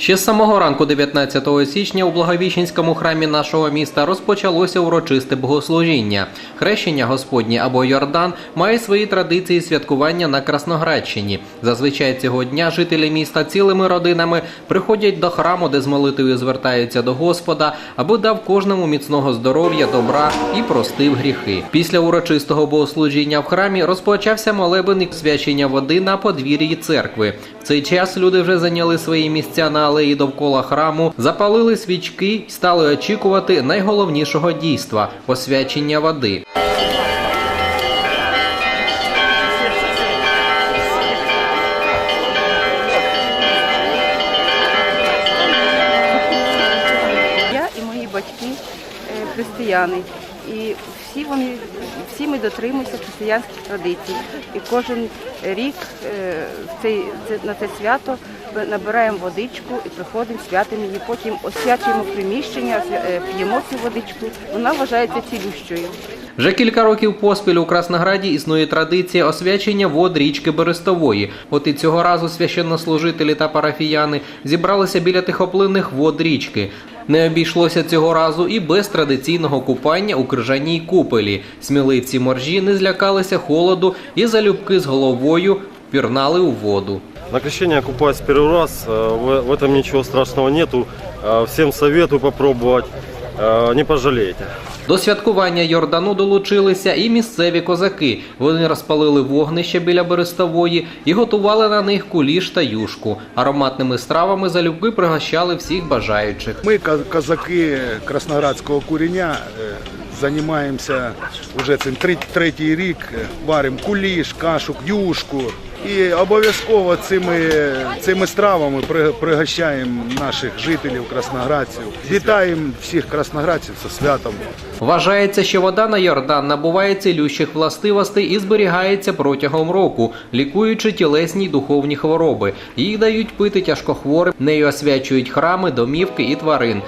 Ще з самого ранку 19 січня у Благовіщенському храмі нашого міста розпочалося урочисте богослужіння. Хрещення Господнє або Йордан має свої традиції святкування на Красноградщині. Зазвичай цього дня жителі міста цілими родинами приходять до храму, де з молитвою звертаються до Господа, аби дав кожному міцного здоров'я, добра і простив гріхи. Після урочистого богослужіння в храмі розпочався молебен і свячення води на подвір'ї церкви. В цей час люди вже зайняли свої місця на алеї довкола храму, запалили свічки й стали очікувати найголовнішого дійства освячення води. Я і мої батьки е, християни. І всі вони, всі ми дотримуємося християнських традицій. І кожен рік е, в цей, на це свято ми набираємо водичку і приходимо, святимо її. Потім освячуємо приміщення, е, п'ємо цю водичку. Вона вважається цілющою. Вже кілька років поспіль у Краснограді існує традиція освячення вод річки Берестової. От і цього разу священнослужителі та парафіяни зібралися біля тихоплинних вод річки. Не обійшлося цього разу і без традиційного купання у крижаній купелі. Сміливці моржі не злякалися холоду і залюбки з головою пірнали у воду. На крещение я купаюсь первый раз, э, в, в этом ничего страшного нету. Э, Всем советую попробовать, Э, не пожалієте. До святкування Йордану долучилися і місцеві козаки. Вони розпалили вогнище біля берестової і готували на них куліш та юшку. Ароматними стравами залюбки пригощали всіх бажаючих. Ми козаки казаки Красноградського куреня, е, займаємося вже цим третій, рік. Варимо куліш, кашу, юшку. І обов'язково цими, цими стравами при- пригощаємо наших жителів красноградців. Вітаємо всіх красноградців зі святом. Вважається, що вода на Йордан набуває цілющих властивостей і зберігається протягом року, лікуючи тілесні й духовні хвороби. Їх дають пити тяжкохворим, нею освячують храми, домівки і тварин.